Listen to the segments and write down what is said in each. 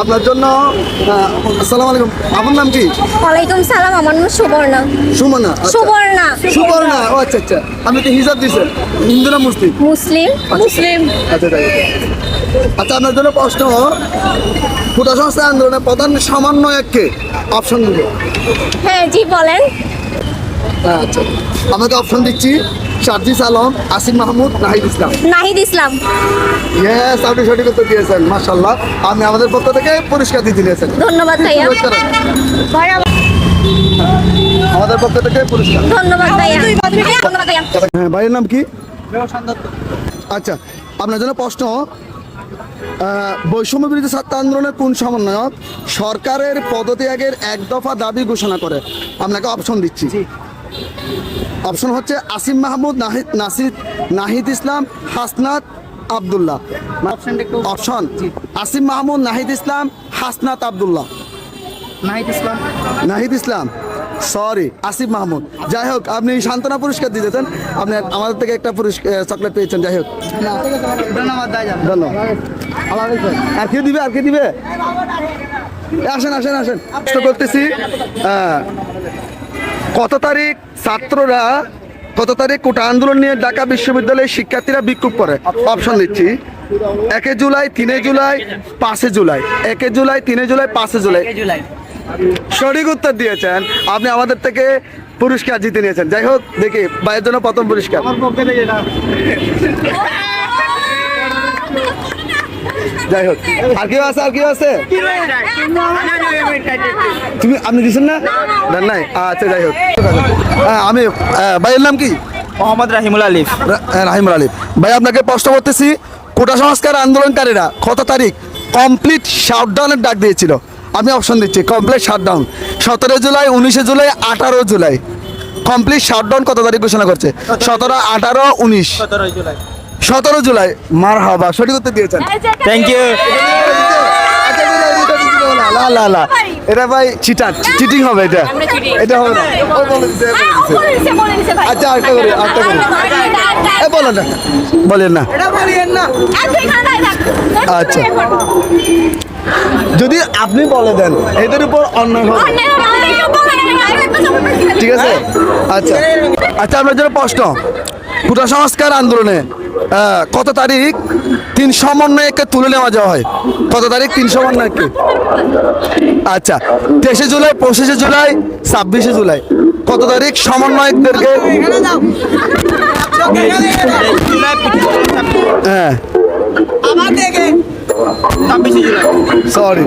আপনার জন্য আসসালামু আলাইকুম। আপনার নাম কি? ওয়ালাইকুম সালাম আমার নাম সুবর্ণা। সুমনা আচ্ছা। সুবর্ণা। সুবর্ণা ও আচ্ছা আচ্ছা। আপনি কি হিসাব দিচ্ছেন হিন্দু না মুসলিম? মুসলিম। মুসলিম। আচ্ছা আচ্ছা। আপনার জন্য প্রশ্ন। ফুটা সংস্থা আন্দোলনের প্রধান সমন্বয়ককে অপশন দিবে। হ্যাঁ জি বলেন। আচ্ছা। আমাকে অপশন দিচ্ছি সার্জিস আলম আসিফ মাহমুদ নাহিদ ইসলাম। নাহিদ ইসলাম। ইয়েস আপনি সঠিক উত্তর দিয়েছেন মাশাল্লাহ আমি আমাদের পক্ষ থেকে পুরস্কার দিতে দিয়েছেন। ধন্যবাদ ভাইয়া। আমাদের পক্ষ থেকে পুরস্কার। ধন্যবাদ ভাইয়া। ধন্যবাদ ভাইয়া হ্যাঁ ভাইয়ের নাম কি? আচ্ছা আপনার জন্য প্রশ্ন বৈষম্য বিরোধী ছাত্র আন্দোলনের কোন সমন্বয়ক সরকারের পদত্যাগের এক দফা দাবি ঘোষণা করে? আপনাকে অপশন দিচ্ছি। অপশন হচ্ছে আসিম মাহমুদ নাহিদ নাসিদ নাহিদ ইসলাম হাসনাত আবদুল্লাহ। অপশন আসিম মাহমুদ নাহিদ ইসলাম হাসনাত আবদুল্লাহ। নাহিদ ইসলাম। নাহিদ ইসলাম সরি আসিফ মাহমুদ। যাই হোক আপনি সান্ত্বনা পুরস্কার দিতেছেন আপনি আমাদের থেকে একটা পুরস্কার চকলেট পেয়েছেন যাই হোক। ধন্যবাদ ধন্যবাদ আর কে দিবে আর কে দিবে? আসেন আসেন আসেন। করতেছি। আহ, কত তারিখ ছাত্ররা কত তারিখ কোটা আন্দোলন নিয়ে ঢাকা বিশ্ববিদ্যালয়ের শিক্ষার্থীরা বিক্ষোভ করে? অপশন দিচ্ছি। একে জুলাই তিনে জুলাই পাঁচে জুলাই। একে জুলাই তিনে জুলাই পাঁচে জুলাই। জুলাই। সঠিক উত্তর দিয়েছেন। আপনি আমাদের থেকে পুরস্কার জিতে নিয়েছেন। যাই হোক দেখি ভাইয়ের জন্য প্রথম পুরস্কার। যাই হোক আর কেউ আছে আর কেউ আছে? তুমি আপনি দিচ্ছেন না? দেন নাই। আচ্ছা যাই হোক। হ্যাঁ আমি ভাইয়ের নাম কি? মোহাম্মদ রাহিমুল আলিফ। হ্যাঁ, রাহিমুল আলিফ। ভাই আপনাকে প্রশ্ন করতেছি কোটা সংস্কার আন্দোলনকারীরা কত তারিখ কমপ্লিট শাটডাউনের ডাক দিয়েছিল? আমি অপশন দিচ্ছি কমপ্লিট শাটডাউন সতেরো জুলাই উনিশে জুলাই আঠারো জুলাই। কমপ্লিট শাটডাউন কত তারিখ ঘোষণা করছে? সতেরো আঠারো উনিশ। সতেরোই জুলাই। সতেরো জুলাই মার হাবা সঠিক উত্তর দিয়েছেন। থ্যাংক ইউ আচ্ছা, লা লা লা এটা ভাই চিটার চিটিং হবে এটা। এটা হবে না। ও বলে দিছে, ও বলে দিছে। আচ্ছা আরেকটা করি আরেকটা করি। এ বলেন না বলেন না। আচ্ছা। যদি আপনি বলে দেন এদের উপর অন্যায় হবে। ঠিক আছে? আচ্ছা। আচ্ছা আপনার জন্য প্রশ্ন পুরা সংস্কার আন্দোলনে কত তারিখ? তিন সমন্বয়কে তুলে নেওয়া যাওয়া হয়। কত তারিখ? তিন সমন্বয়কে আচ্ছা তেইশে জুলাই পঁচিশে জুলাই ছাব্বিশে জুলাই। কত তারিখ? সমন্বয়কদেরকে হ্যাঁ। সরি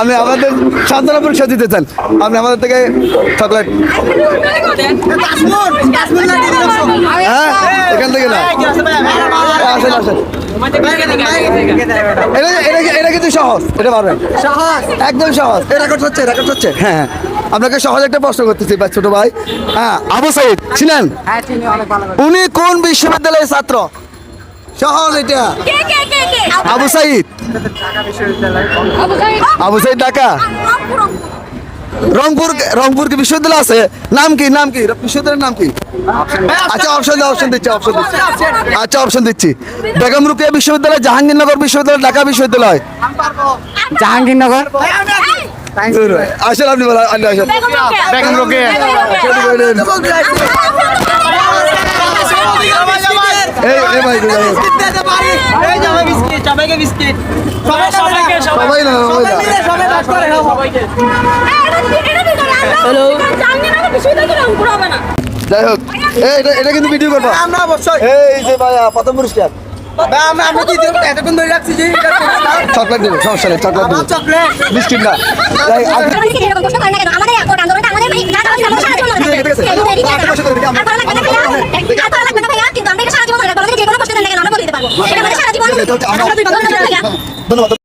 আপনি আমাদের সান্ত্বনা পরীক্ষা দিতে চান। আপনি আমাদের থেকে চকলেট হ্যাঁ এখান থেকে না আসেন আসেন। এটা কিন্তু সহজ এটা পারবেন একদম সহজ। এটা হচ্ছে রেকর্ড হচ্ছে। হ্যাঁ হ্যাঁ। আপনাকে সহজ একটা প্রশ্ন করতেছি ভাই ছোট ভাই। হ্যাঁ আবু সাইদ ছিলেন উনি কোন বিশ্ববিদ্যালয়ের ছাত্র? সহজ এটা। আবু সাইদ। আবু সাইদ। ঢাকা। রংপুর রংপুর কি বিশ্ববিদ্যালয় আছে? নাম কি নাম কি? বিশ্ববিদ্যালয়ের নাম কি? আচ্ছা অপশন দাও অপশন দিচ্ছি অপশন দিচ্ছি। আচ্ছা অপশন দিচ্ছি। বেগম রুকিয়া বিশ্ববিদ্যালয় জাহাঙ্গীরনগর বিশ্ববিদ্যালয় ঢাকা বিশ্ববিদ্যালয়। জাহাঙ্গীরনগর? আসেন আপনি আসেন। যাই হোক এটা কিন্তু ভিডিও করবা আমরা অবশ্যই এই যে প্রথম পুরস্কার চকলেট আন্দোলনটা আমাদের কিন্তু আমরা এটা সারা জীবন মনে রাখব আমাদের যে কোনো প্রশ্ন দেন না কেন আমরা বলে দিতে পারব এটা আমাদের সারা জীবন এটা হচ্ছে আমরা- ধন্যবাদ। ধন্যবাদ।